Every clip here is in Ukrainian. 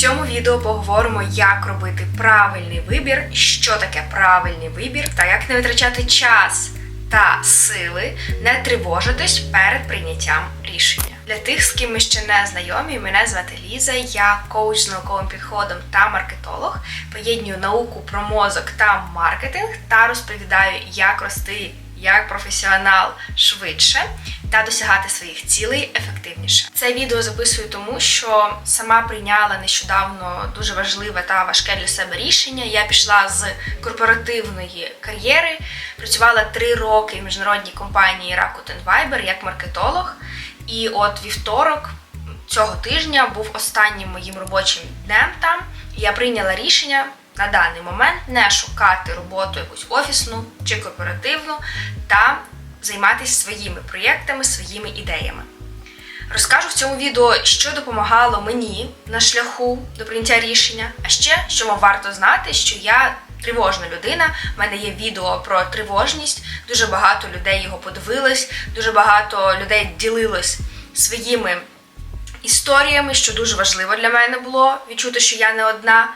цьому відео поговоримо, як робити правильний вибір, що таке правильний вибір, та як не витрачати час та сили, не тривожитись перед прийняттям рішення. Для тих, з ким ми ще не знайомі, мене звати Ліза, я коуч з науковим підходом та маркетолог. Поєднюю науку про мозок та маркетинг та розповідаю, як рости як професіонал швидше та досягати своїх цілей ефективніше. Це відео записую тому, що сама прийняла нещодавно дуже важливе та важке для себе рішення. Я пішла з корпоративної кар'єри, працювала три роки в міжнародній компанії Rakuten Viber як маркетолог. І от вівторок цього тижня був останнім моїм робочим днем там. Я прийняла рішення на даний момент не шукати роботу якусь офісну чи корпоративну та займатися своїми проєктами, своїми ідеями. Розкажу в цьому відео, що допомагало мені на шляху до прийняття рішення, а ще що вам варто знати, що я тривожна людина. У мене є відео про тривожність. Дуже багато людей його подивилось, дуже багато людей ділилось своїми історіями, що дуже важливо для мене було відчути, що я не одна.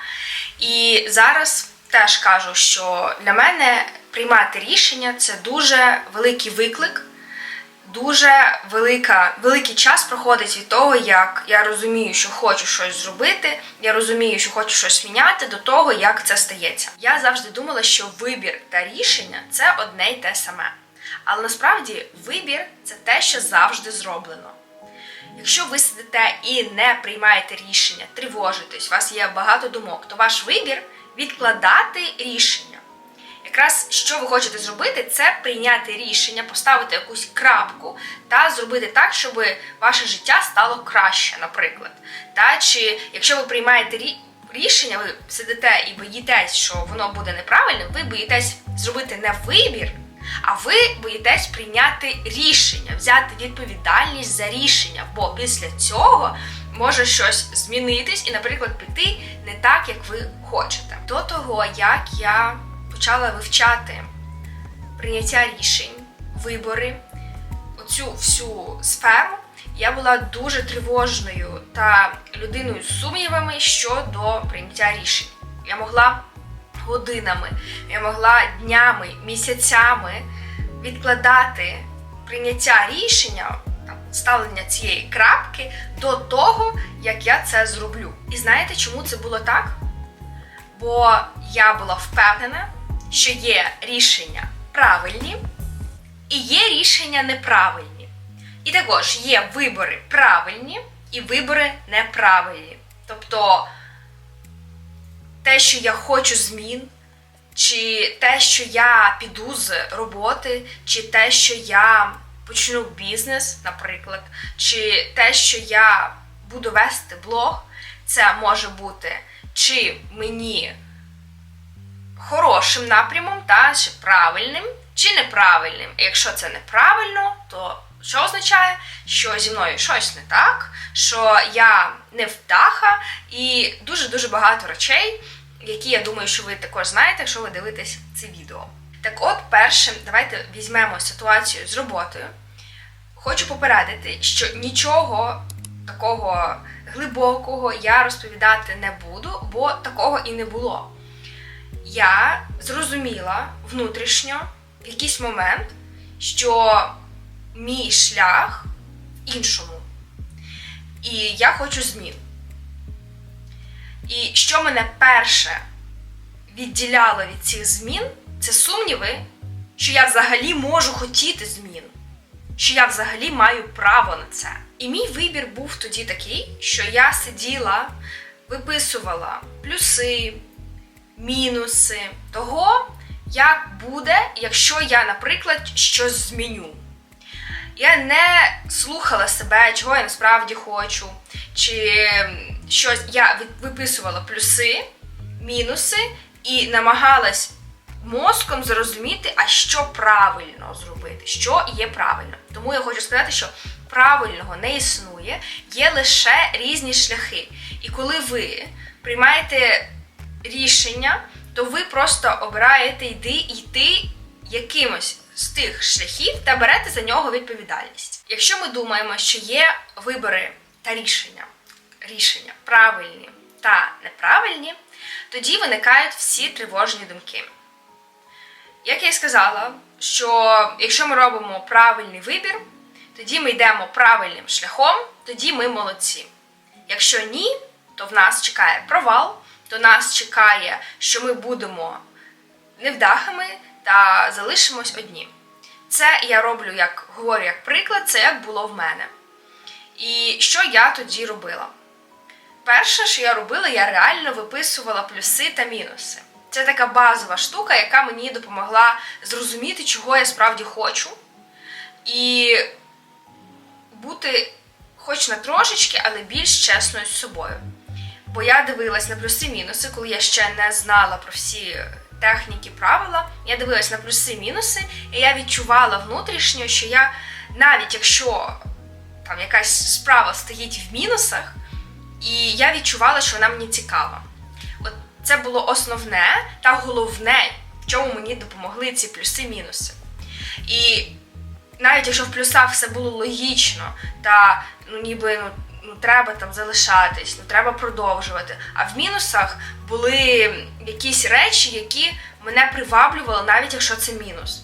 І зараз теж кажу, що для мене приймати рішення це дуже великий виклик, дуже велика, великий час проходить від того, як я розумію, що хочу щось зробити, я розумію, що хочу щось міняти, до того, як це стається. Я завжди думала, що вибір та рішення це одне й те саме. Але насправді вибір це те, що завжди зроблено. Якщо ви сидите і не приймаєте рішення, тривожитесь, у вас є багато думок, то ваш вибір відкладати рішення. Якраз що ви хочете зробити, це прийняти рішення, поставити якусь крапку та зробити так, щоб ваше життя стало краще, наприклад. Та чи якщо ви приймаєте рі- рішення, ви сидите і боїтесь, що воно буде неправильним, ви боїтесь зробити не вибір. А ви боїтесь прийняти рішення, взяти відповідальність за рішення, бо після цього може щось змінитись і, наприклад, піти не так, як ви хочете. До того, як я почала вивчати прийняття рішень, вибори, оцю всю сферу, я була дуже тривожною та людиною з сумнівами щодо прийняття рішень. Я могла годинами, я могла днями, місяцями відкладати прийняття рішення, ставлення цієї крапки до того, як я це зроблю. І знаєте, чому це було так? Бо я була впевнена, що є рішення правильні і є рішення неправильні. І також є вибори правильні і вибори неправильні. Тобто те, що я хочу змін, чи те, що я піду з роботи, чи те, що я почну бізнес, наприклад, чи те, що я буду вести блог, це може бути чи мені хорошим напрямом, та чи правильним, чи неправильним. Якщо це неправильно, то що означає, що зі мною щось не так, що я не вдаха, і дуже-дуже багато речей, які я думаю, що ви також знаєте, якщо ви дивитесь це відео. Так от, першим, давайте візьмемо ситуацію з роботою. Хочу попередити, що нічого такого глибокого я розповідати не буду, бо такого і не було. Я зрозуміла внутрішньо в якийсь момент, що мій шлях в іншому. І я хочу змін. І що мене перше відділяло від цих змін, це сумніви, що я взагалі можу хотіти змін, що я взагалі маю право на це. І мій вибір був тоді такий, що я сиділа, виписувала плюси, мінуси того, як буде, якщо я, наприклад, щось зміню. Я не слухала себе, чого я насправді хочу, чи щось я виписувала плюси, мінуси і намагалась мозком зрозуміти, а що правильно зробити, що є правильно. Тому я хочу сказати, що правильного не існує, є лише різні шляхи. І коли ви приймаєте рішення, то ви просто обираєте йди йти якимось з тих шляхів та берете за нього відповідальність. Якщо ми думаємо, що є вибори та рішення, рішення правильні та неправильні, тоді виникають всі тривожні думки. Як я і сказала, що якщо ми робимо правильний вибір, тоді ми йдемо правильним шляхом, тоді ми молодці. Якщо ні, то в нас чекає провал, то нас чекає, що ми будемо невдахами та залишимось одні. Це я роблю, як говорю як приклад, це як було в мене. І що я тоді робила? Перше, що я робила, я реально виписувала плюси та мінуси. Це така базова штука, яка мені допомогла зрозуміти, чого я справді хочу, і бути хоч на трошечки, але більш чесною з собою. Бо я дивилась на плюси-мінуси, коли я ще не знала про всі техніки, правила. Я дивилась на плюси-мінуси, і я відчувала внутрішньо, що я навіть якщо там якась справа стоїть в мінусах, і я відчувала, що вона мені цікава. От це було основне та головне, в чому мені допомогли ці плюси-мінуси. І навіть якщо в плюсах все було логічно, та ну ніби ну, ну треба там залишатись, ну треба продовжувати. А в мінусах були якісь речі, які мене приваблювали, навіть якщо це мінус.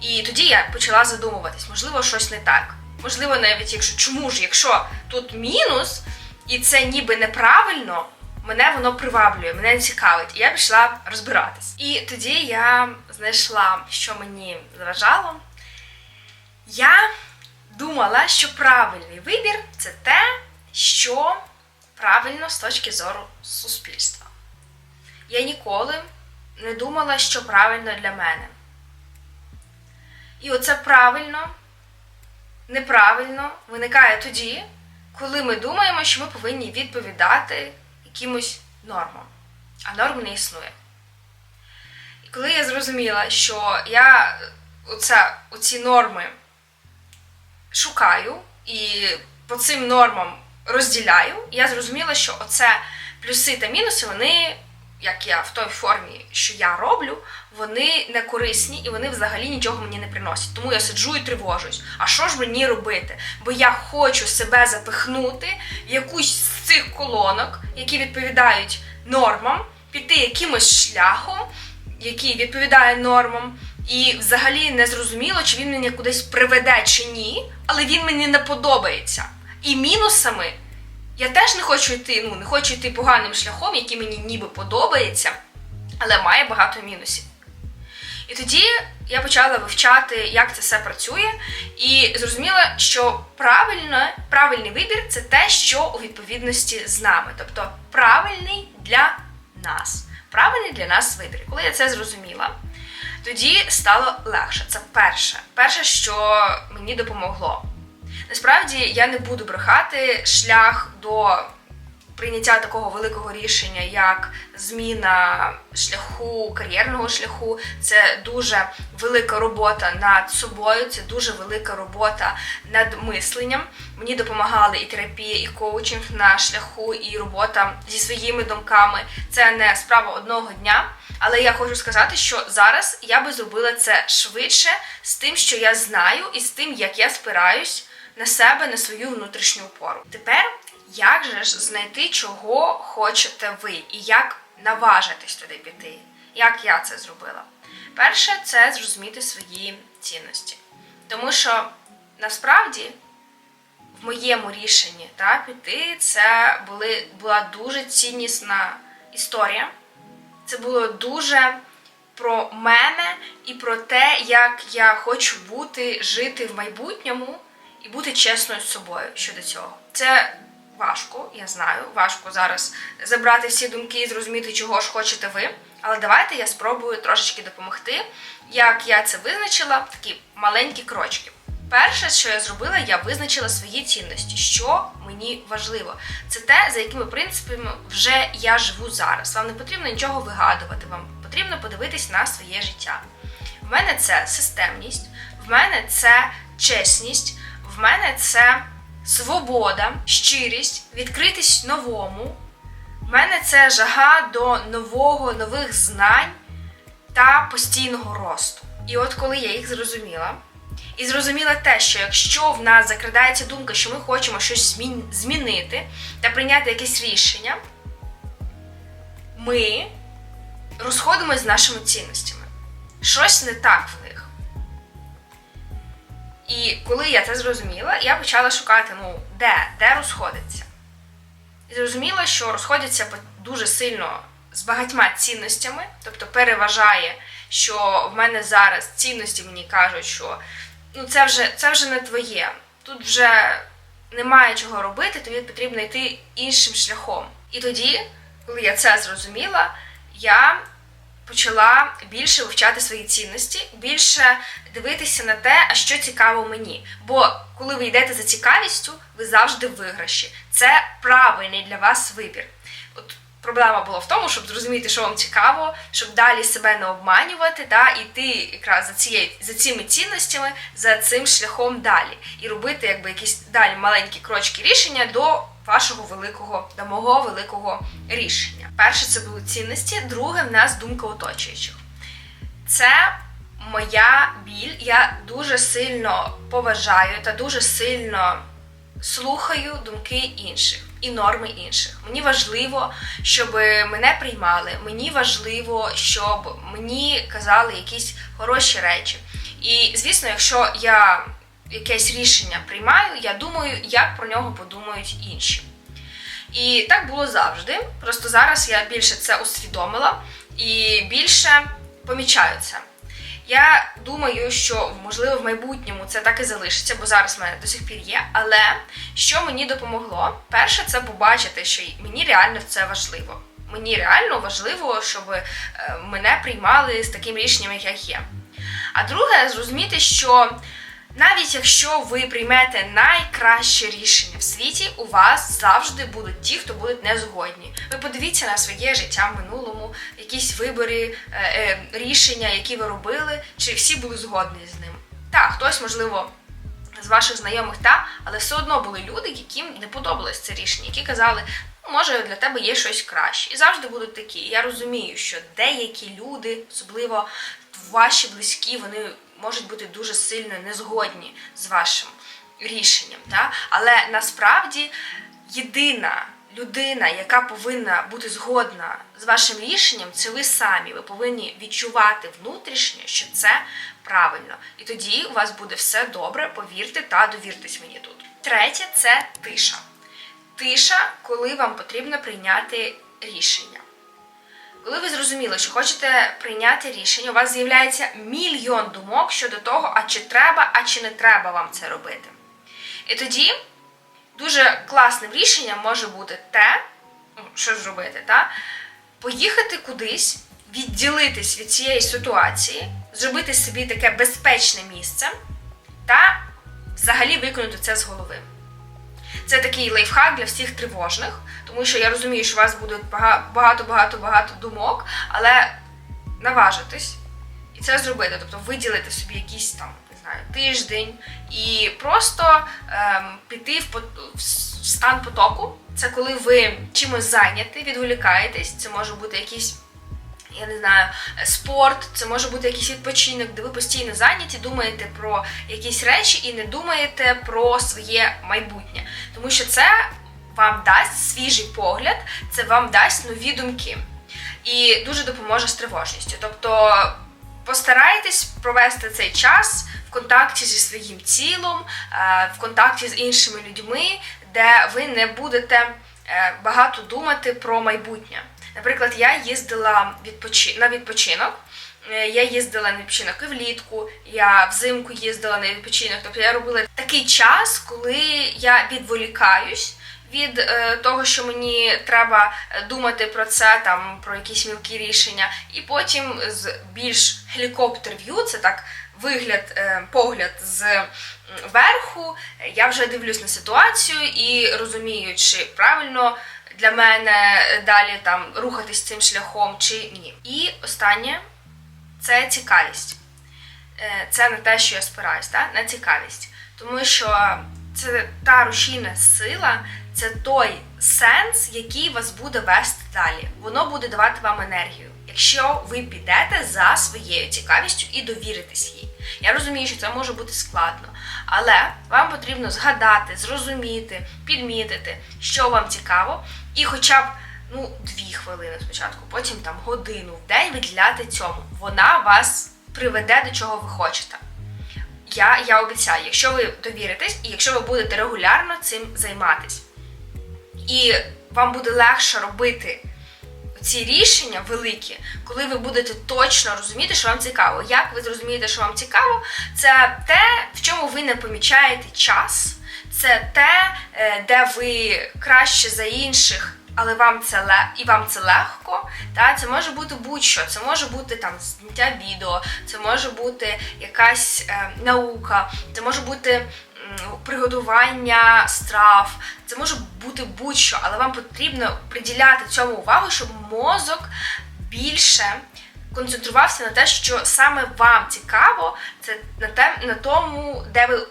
І тоді я почала задумуватись, можливо, щось не так. Можливо, навіть якщо чому ж, якщо тут мінус, і це ніби неправильно, мене воно приваблює, мене цікавить, і я пішла розбиратись. І тоді я знайшла, що мені заважало. Я думала, що правильний вибір це те, що правильно з точки зору суспільства. Я ніколи не думала, що правильно для мене. І оце правильно, неправильно виникає тоді, коли ми думаємо, що ми повинні відповідати якимось нормам, а норм не існує. І коли я зрозуміла, що я оце, оці норми шукаю і по цим нормам розділяю, я зрозуміла, що оце плюси та мінуси, вони, як я в той формі, що я роблю, вони не корисні і вони взагалі нічого мені не приносять. Тому я сиджу і тривожусь. А що ж мені робити? Бо я хочу себе запихнути в якусь з цих колонок, які відповідають нормам, піти якимось шляхом, який відповідає нормам. І взагалі не зрозуміло, чи він мене кудись приведе чи ні, але він мені не подобається. І мінусами я теж не хочу йти, ну не хочу йти поганим шляхом, який мені ніби подобається, але має багато мінусів. І тоді я почала вивчати, як це все працює, і зрозуміла, що правильно, правильний вибір це те, що у відповідності з нами, тобто правильний для нас, правильний для нас вибір. Коли я це зрозуміла, тоді стало легше. Це перше, перше, що мені допомогло. Насправді я не буду брехати шлях до прийняття такого великого рішення, як зміна шляху, кар'єрного шляху. Це дуже велика робота над собою, це дуже велика робота над мисленням. Мені допомагали і терапія, і коучинг на шляху, і робота зі своїми думками. Це не справа одного дня. Але я хочу сказати, що зараз я би зробила це швидше з тим, що я знаю, і з тим, як я спираюсь на себе, на свою внутрішню опору. Тепер як же ж знайти, чого хочете ви, і як наважитись туди піти? Як я це зробила? Перше, це зрозуміти свої цінності. Тому що насправді в моєму рішенні та, піти це були, була дуже ціннісна історія. Це було дуже про мене і про те, як я хочу бути, жити в майбутньому і бути чесною з собою щодо цього. Це важко, я знаю, важко зараз забрати всі думки і зрозуміти, чого ж хочете ви. Але давайте я спробую трошечки допомогти, як я це визначила, такі маленькі крочки. Перше, що я зробила, я визначила свої цінності, що мені важливо. Це те, за якими принципами вже я живу зараз. Вам не потрібно нічого вигадувати, вам потрібно подивитись на своє життя. В мене це системність, в мене це чесність, в мене це свобода, щирість, відкритість новому. В мене це жага до нового, нових знань та постійного росту. І от коли я їх зрозуміла, і зрозуміла те, що якщо в нас закрадається думка, що ми хочемо щось змін- змінити та прийняти якесь рішення, ми розходимося з нашими цінностями. Щось не так в них. І коли я це зрозуміла, я почала шукати, ну, де, де розходиться. І зрозуміла, що розходяться дуже сильно з багатьма цінностями, тобто переважає, що в мене зараз цінності мені кажуть, що ну, це, вже, це вже не твоє. Тут вже немає чого робити, тобі потрібно йти іншим шляхом. І тоді, коли я це зрозуміла, я почала більше вивчати свої цінності, більше дивитися на те, а що цікаво мені. Бо коли ви йдете за цікавістю, ви завжди в виграші. Це правильний для вас вибір. От проблема була в тому, щоб зрозуміти, що вам цікаво, щоб далі себе не обманювати, та іти якраз за цією за цими цінностями, за цим шляхом далі, і робити якби якісь далі маленькі крочки рішення до вашого великого, до мого великого рішення. Перше це були цінності, друге в нас думка оточуючих. Це моя біль. Я дуже сильно поважаю та дуже сильно слухаю думки інших і норми інших. Мені важливо, щоб мене приймали. Мені важливо, щоб мені казали якісь хороші речі. І звісно, якщо я якесь рішення приймаю, я думаю, як про нього подумають інші. І так було завжди. Просто зараз я більше це усвідомила і більше помічаю це. Я думаю, що можливо в майбутньому це так і залишиться, бо зараз в мене до сих пір є. Але що мені допомогло? Перше, це побачити, що мені реально це важливо. Мені реально важливо, щоб е, мене приймали з таким рішенням, як я є. А друге, зрозуміти, що навіть якщо ви приймете найкраще рішення в світі, у вас завжди будуть ті, хто будуть не згодні. Ви подивіться на своє життя в минулому, якісь вибори, е, е, рішення, які ви робили, чи всі були згодні з ним. Так, хтось, можливо, з ваших знайомих та, але все одно були люди, яким не подобалось це рішення, які казали, ну, може для тебе є щось краще. І завжди будуть такі. Я розумію, що деякі люди, особливо ваші близькі, вони можуть бути дуже сильно незгодні з вашим рішенням. Та? Але насправді єдина людина, яка повинна бути згодна з вашим рішенням, це ви самі. Ви повинні відчувати внутрішньо, що це правильно. І тоді у вас буде все добре, повірте та довіртесь мені тут. Третє це тиша. Тиша, коли вам потрібно прийняти рішення. Коли ви зрозуміли, що хочете прийняти рішення, у вас з'являється мільйон думок щодо того, а чи треба, а чи не треба вам це робити. І тоді дуже класним рішенням може бути те, ну, що зробити, та? поїхати кудись, відділитись від цієї ситуації, зробити собі таке безпечне місце та взагалі виконати це з голови. Це такий лайфхак для всіх тривожних, тому що я розумію, що у вас буде багато-багато-багато думок, але наважитись і це зробити, тобто виділити собі якийсь там, не знаю, тиждень і просто ем, піти в, в стан потоку. Це коли ви чимось зайняті, відволікаєтесь, це може бути якийсь. Я не знаю, спорт, це може бути якийсь відпочинок, де ви постійно зайняті, думаєте про якісь речі і не думаєте про своє майбутнє. Тому що це вам дасть свіжий погляд, це вам дасть нові думки і дуже допоможе з тривожністю. Тобто постарайтесь провести цей час в контакті зі своїм тілом, е, в контакті з іншими людьми, де ви не будете е, багато думати про майбутнє. Наприклад, я їздила на відпочинок. Е, Я їздила на відпочинок і влітку, я взимку їздила на відпочинок. Тобто я робила такий час, коли я відволікаюсь від е, того, що мені треба е, думати про це, там про якісь мілкі рішення, і потім з більш view, це так вигляд, е, погляд з верху, е, я вже дивлюсь на ситуацію і розумію, чи правильно для мене далі там рухатись цим шляхом, чи ні. І останнє це цікавість. Е, Це не те, що я спираюсь, та? на цікавість. Тому що це та рушійна сила, це той сенс, який вас буде вести далі. Воно буде давати вам енергію, якщо ви підете за своєю цікавістю і довіритесь їй. Я розумію, що це може бути складно, але вам потрібно згадати, зрозуміти, підмітити, що вам цікаво, і хоча б ну, дві хвилини спочатку, потім там годину в день виділяти цьому. Вона вас приведе до чого ви хочете. Я, я обіцяю, якщо ви довіритесь і якщо ви будете регулярно цим займатись, і вам буде легше робити ці рішення великі, коли ви будете точно розуміти, що вам цікаво. Як ви зрозумієте, що вам цікаво, це те, в чому ви не помічаєте час, це те, е, де ви краще за інших. Але вам це і вам це легко. Та це може бути будь-що. Це може бути там зняття відео, це може бути якась е, наука, це може бути м, приготування страв, це може бути будь-що, але вам потрібно приділяти цьому увагу, щоб мозок більше концентрувався на те, що саме вам цікаво, це на те, на тому, де ви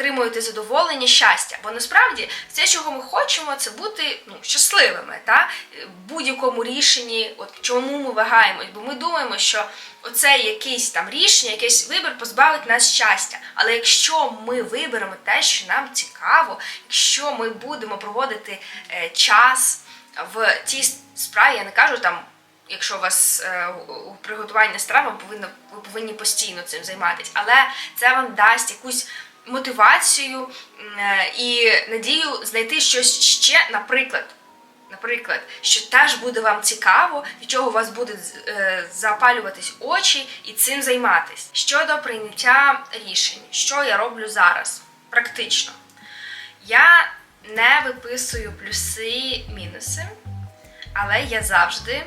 отримуєте задоволення, щастя. Бо насправді все, чого ми хочемо, це бути ну, щасливими, та? в будь-якому рішенні, от чому ми вагаємось, бо ми думаємо, що оце якесь там рішення, якийсь вибір позбавить нас щастя. Але якщо ми виберемо те, що нам цікаво, якщо ми будемо проводити е, час в тій справі, я не кажу там. Якщо у вас е, у- у приготуванні страв, повинно, ви повинні постійно цим займатися, але це вам дасть якусь мотивацію е, і надію знайти щось ще, наприклад, наприклад, що теж буде вам цікаво, від чого у вас буде е, запалюватись очі і цим займатись. Щодо прийняття рішень, що я роблю зараз? Практично. Я не виписую плюси, мінуси, але я завжди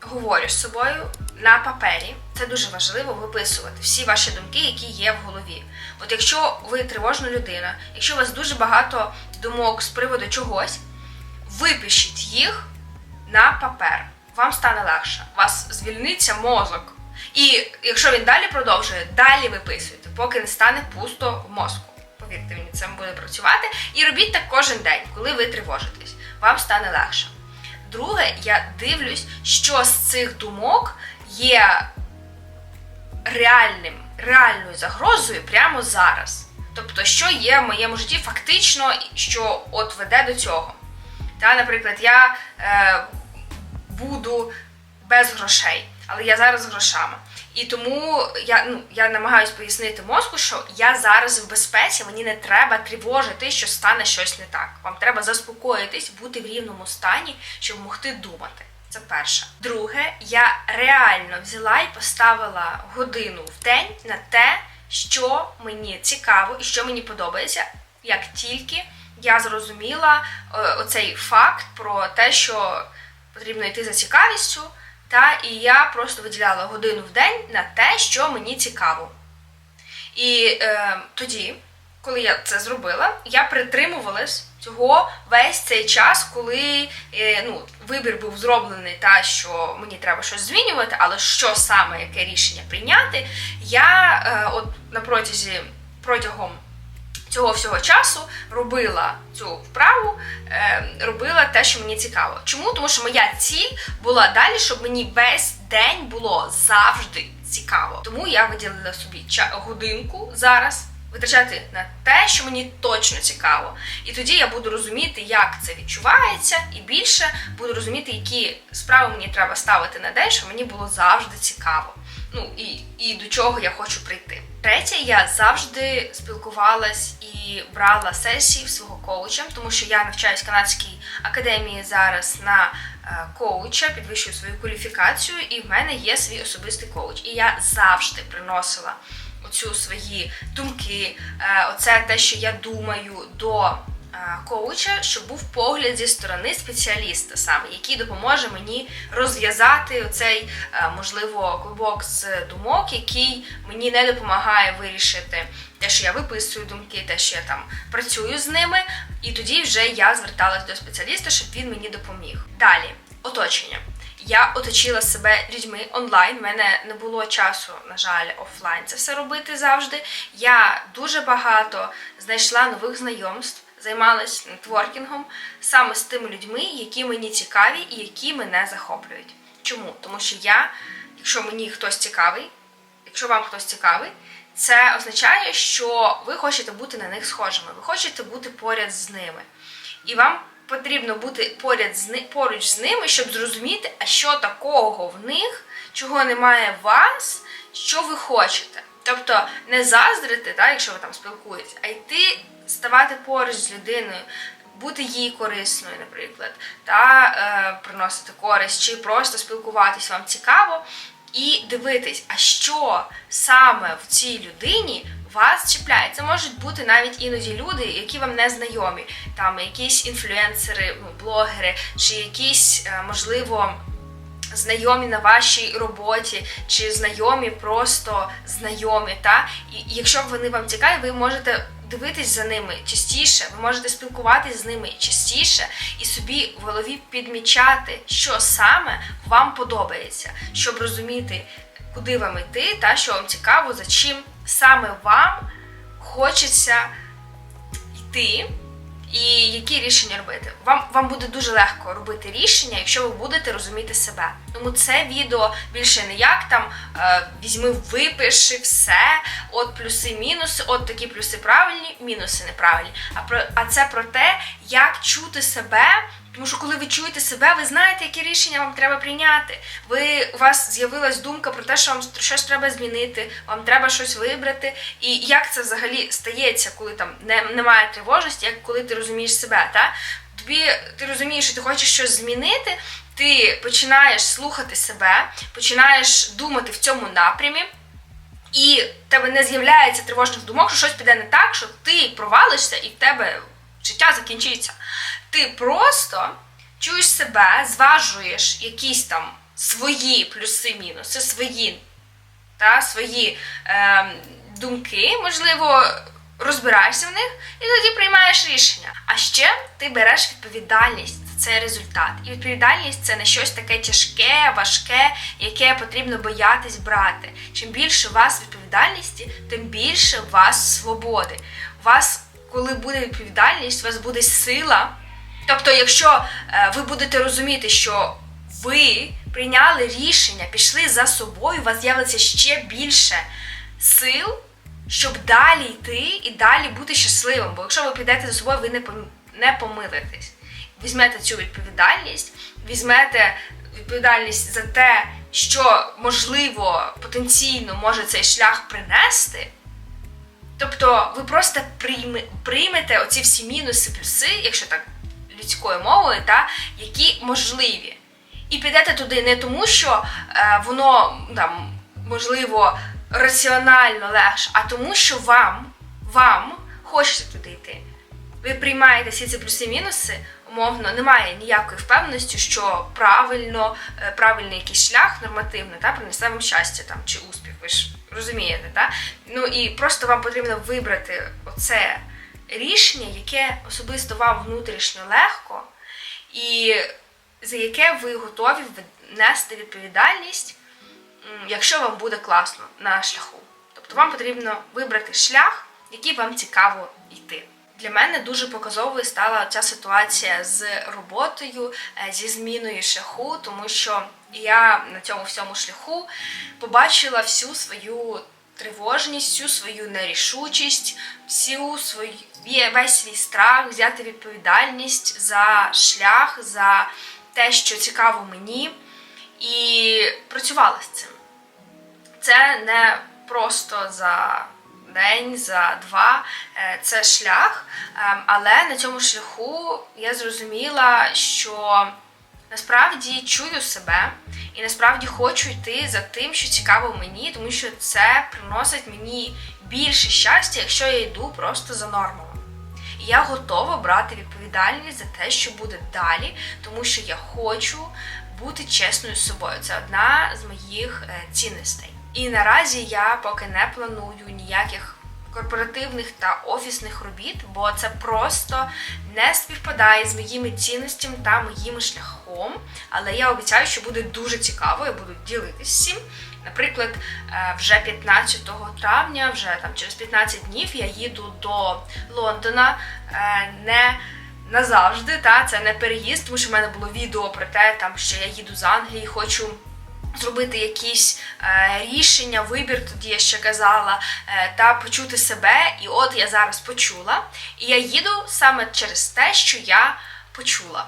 говорю з собою на папері. Це дуже важливо виписувати всі ваші думки, які є в голові. От якщо ви тривожна людина, якщо у вас дуже багато думок з приводу чогось, випишіть їх на папер. Вам стане легше. У вас звільниться мозок. І якщо він далі продовжує, далі виписуйте, поки не стане пусто в мозку. Повірте мені, це буде працювати. І робіть так кожен день, коли ви тривожитесь. Вам стане легше. Друге, я дивлюсь, що з цих думок є реальним, реальною загрозою прямо зараз. Тобто, що є в моєму житті фактично, що от веде до цього. Та, наприклад, я е, буду без грошей, але я зараз з грошами. І тому я, ну, я намагаюся пояснити мозку, що я зараз в безпеці, мені не треба тривожити, що стане щось не так. Вам треба заспокоїтись, бути в рівному стані, щоб могти думати. Це перше. Друге, я реально взяла і поставила годину в день на те, що мені цікаво і що мені подобається, як тільки я зрозуміла е, оцей факт про те, що потрібно йти за цікавістю. Та і я просто виділяла годину в день на те, що мені цікаво. І е, тоді, коли я це зробила, я притримувалась цього весь цей час, коли е, ну, вибір був зроблений, та що мені треба щось змінювати, але що саме, яке рішення прийняти, я е, от на протязі протягом цього всього часу робила цю вправу, е, робила те, що мені цікаво. Чому? Тому що моя ціль була далі, щоб мені весь день було завжди цікаво. Тому я виділила собі годинку зараз. Витрачати на те, що мені точно цікаво. І тоді я буду розуміти, як це відчувається, і більше буду розуміти, які справи мені треба ставити на день, щоб мені було завжди цікаво. Ну і, і до чого я хочу прийти. Третє, я завжди спілкувалась і брала сесії в свого коуча, тому що я навчаюсь в канадській академії зараз на е, коуча, підвищую свою кваліфікацію, і в мене є свій особистий коуч. І я завжди приносила оцю свої думки, е, оце те, що я думаю до е, коуча, щоб був погляд зі сторони спеціаліста саме, який допоможе мені розв'язати оцей, е, можливо, клубок з думок, який мені не допомагає вирішити те, що я виписую думки, те, що я там працюю з ними, і тоді вже я зверталась до спеціаліста, щоб він мені допоміг. Далі, оточення. Я оточила себе людьми онлайн. У мене не було часу, на жаль, офлайн це все робити завжди. Я дуже багато знайшла нових знайомств, займалась нетворкінгом саме з тими людьми, які мені цікаві і які мене захоплюють. Чому? Тому що я, якщо мені хтось цікавий, якщо вам хтось цікавий, це означає, що ви хочете бути на них схожими, ви хочете бути поряд з ними. І вам потрібно бути поряд з поруч з ними, щоб зрозуміти, а що такого в них, чого немає в вас, що ви хочете. Тобто не заздрити, так, якщо ви там спілкуєтесь, а йти ставати поруч з людиною, бути їй корисною, наприклад, та е, приносити користь, чи просто спілкуватись вам цікаво, і дивитись, а що саме в цій людині вас чіпляє. Це можуть бути навіть іноді люди, які вам не знайомі, там якісь інфлюенсери, блогери, чи якісь, е, можливо, знайомі на вашій роботі, чи знайомі просто знайомі. Та? І якщо вони вам цікаві, ви можете дивитись за ними частіше, ви можете спілкуватись з ними частіше і собі в голові підмічати, що саме вам подобається, щоб розуміти, куди вам йти, та що вам цікаво, за чим саме вам хочеться йти. І які рішення робити? Вам вам буде дуже легко робити рішення, якщо ви будете розуміти себе. Тому це відео більше не як там е, візьми, випиши все, от плюси, мінуси, от такі плюси правильні, мінуси неправильні. А про а це про те, як чути себе. Тому що коли ви чуєте себе, ви знаєте, які рішення вам треба прийняти. Ви у вас з'явилась думка про те, що вам щось треба змінити, вам треба щось вибрати. І як це взагалі стається, коли там не, немає тривожності, як коли ти розумієш себе, та? Тобі ти розумієш, що ти хочеш щось змінити, ти починаєш слухати себе, починаєш думати в цьому напрямі. І в тебе не з'являється тривожних думок, що щось піде не так, що ти провалишся і в тебе життя закінчиться. Ти просто чуєш себе, зважуєш якісь там свої плюси-мінуси, свої, та, свої е, думки, можливо, розбираєшся в них і тоді приймаєш рішення. А ще ти береш відповідальність цей результат. І відповідальність це не щось таке тяжке, важке, яке потрібно боятись брати. Чим більше у вас відповідальності, тим більше у вас свободи. У вас, коли буде відповідальність, у вас буде сила. Тобто, якщо е, ви будете розуміти, що ви прийняли рішення, пішли за собою, у вас з'явиться ще більше сил, щоб далі йти і далі бути щасливим. Бо якщо ви підете за собою, ви не помилитесь. Візьмете цю відповідальність, візьмете відповідальність за те, що можливо потенційно може цей шлях принести. Тобто ви просто прийме, приймете оці всі мінуси, плюси, якщо так людською мовою, та, які можливі. І підете туди не тому, що е, воно там, можливо, раціонально легше, а тому, що вам, вам хочеться туди йти. Ви приймаєте всі ці плюси-мінуси, умовно, немає ніякої впевненості, що правильно, е, правильний якийсь шлях нормативний та, принесе вам щастя там, чи успіх. Ви ж розумієте, та? Ну і просто вам потрібно вибрати оце рішення, яке особисто вам внутрішньо легко, і за яке ви готові нести відповідальність, якщо вам буде класно на шляху. Тобто вам потрібно вибрати шлях, який вам цікаво йти. Для мене дуже показовою стала ця ситуація з роботою, е, зі зміною шляху, тому що я на цьому всьому шляху побачила всю свою тривожність, всю свою нерішучість, всю свою весь свій страх взяти відповідальність за шлях, за те, що цікаво мені, і працювала з цим. Це не просто за день, за два, е, це шлях. Ем, Але на цьому шляху я зрозуміла, що насправді чую себе і насправді хочу йти за тим, що цікаво мені, тому що це приносить мені більше щастя, якщо я йду просто за нормами. І я готова брати відповідальність за те, що буде далі, тому що я хочу бути чесною з собою. Це одна з моїх е, цінностей. І наразі я поки не планую ніяких корпоративних та офісних робіт, бо це просто не співпадає з моїми цінностями та моїм шляхом. Але я обіцяю, що буде дуже цікаво, я буду ділитися всім. Наприклад, е, вже 15 травня, вже там через 15 днів я їду до Лондона е, не назавжди, та це не переїзд, тому що в мене було відео про те, там що я їду з Англії, хочу зробити якісь е, рішення, вибір, тоді я ще казала, е, та почути себе. І от я зараз почула. І я їду саме через те, що я почула.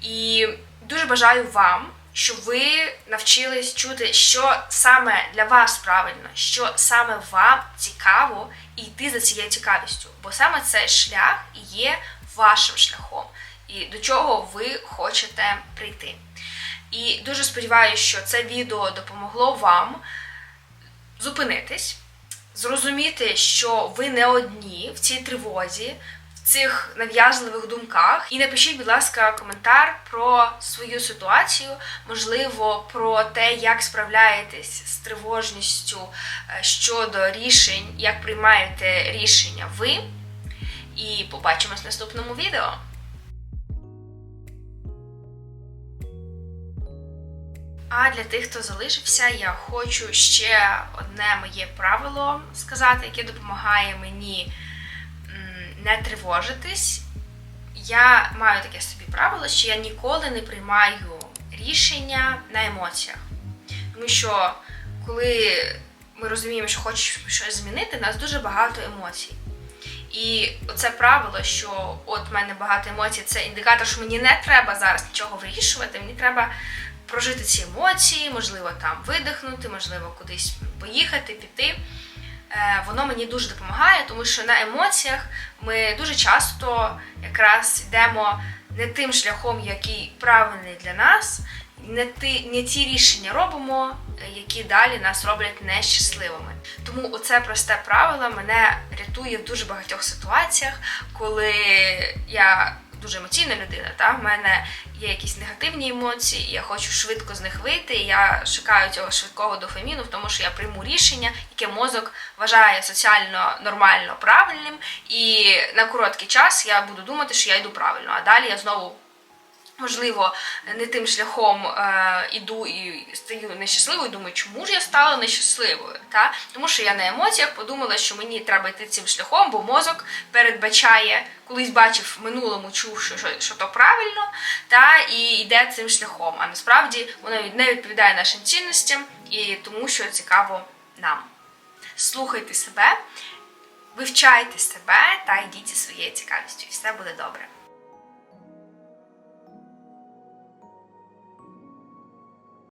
І дуже бажаю вам, щоб ви навчились чути, що саме для вас правильно, що саме вам цікаво, і йти за цією цікавістю. Бо саме цей шлях є вашим шляхом, і до чого ви хочете прийти. І дуже сподіваюся, що це відео допомогло вам зупинитись, зрозуміти, що ви не одні в цій тривозі, в цих нав'язливих думках. І напишіть, будь ласка, коментар про свою ситуацію, можливо, про те, як справляєтесь з тривожністю е, щодо рішень, як приймаєте рішення ви. І побачимось в наступному відео. А для тих, хто залишився, я хочу ще одне моє правило сказати, яке допомагає мені не тривожитись. Я маю таке собі правило, що я ніколи не приймаю рішення на емоціях. Тому що коли ми розуміємо, що хочемо щось змінити, у нас дуже багато емоцій. І оце правило, що от в мене багато емоцій, це індикатор, що мені не треба зараз нічого вирішувати, мені треба прожити ці емоції, можливо, там видихнути, можливо, кудись поїхати, піти. Е, Воно мені дуже допомагає, тому що на емоціях ми дуже часто якраз йдемо не тим шляхом, який правильний для нас, не ті, не ті рішення робимо, які далі нас роблять нещасливими. Тому оце просте правило мене рятує в дуже багатьох ситуаціях, коли я дуже емоційна людина, та в мене є якісь негативні емоції, я хочу швидко з них вийти. І я шукаю цього швидкого дофаміну, в тому що я прийму рішення, яке мозок вважає соціально нормально правильним, і на короткий час я буду думати, що я йду правильно, а далі я знову. Можливо, не тим шляхом е, іду і стаю нещасливою, думаю, чому ж я стала нещасливою? Та? Тому що я на емоціях подумала, що мені треба йти цим шляхом, бо мозок передбачає, колись бачив в минулому, чув, що, що, що то правильно, та і йде цим шляхом. А насправді воно не відповідає нашим цінностям і тому, що цікаво нам. Слухайте себе, вивчайте себе та йдіть зі своєю цікавістю, і все буде добре.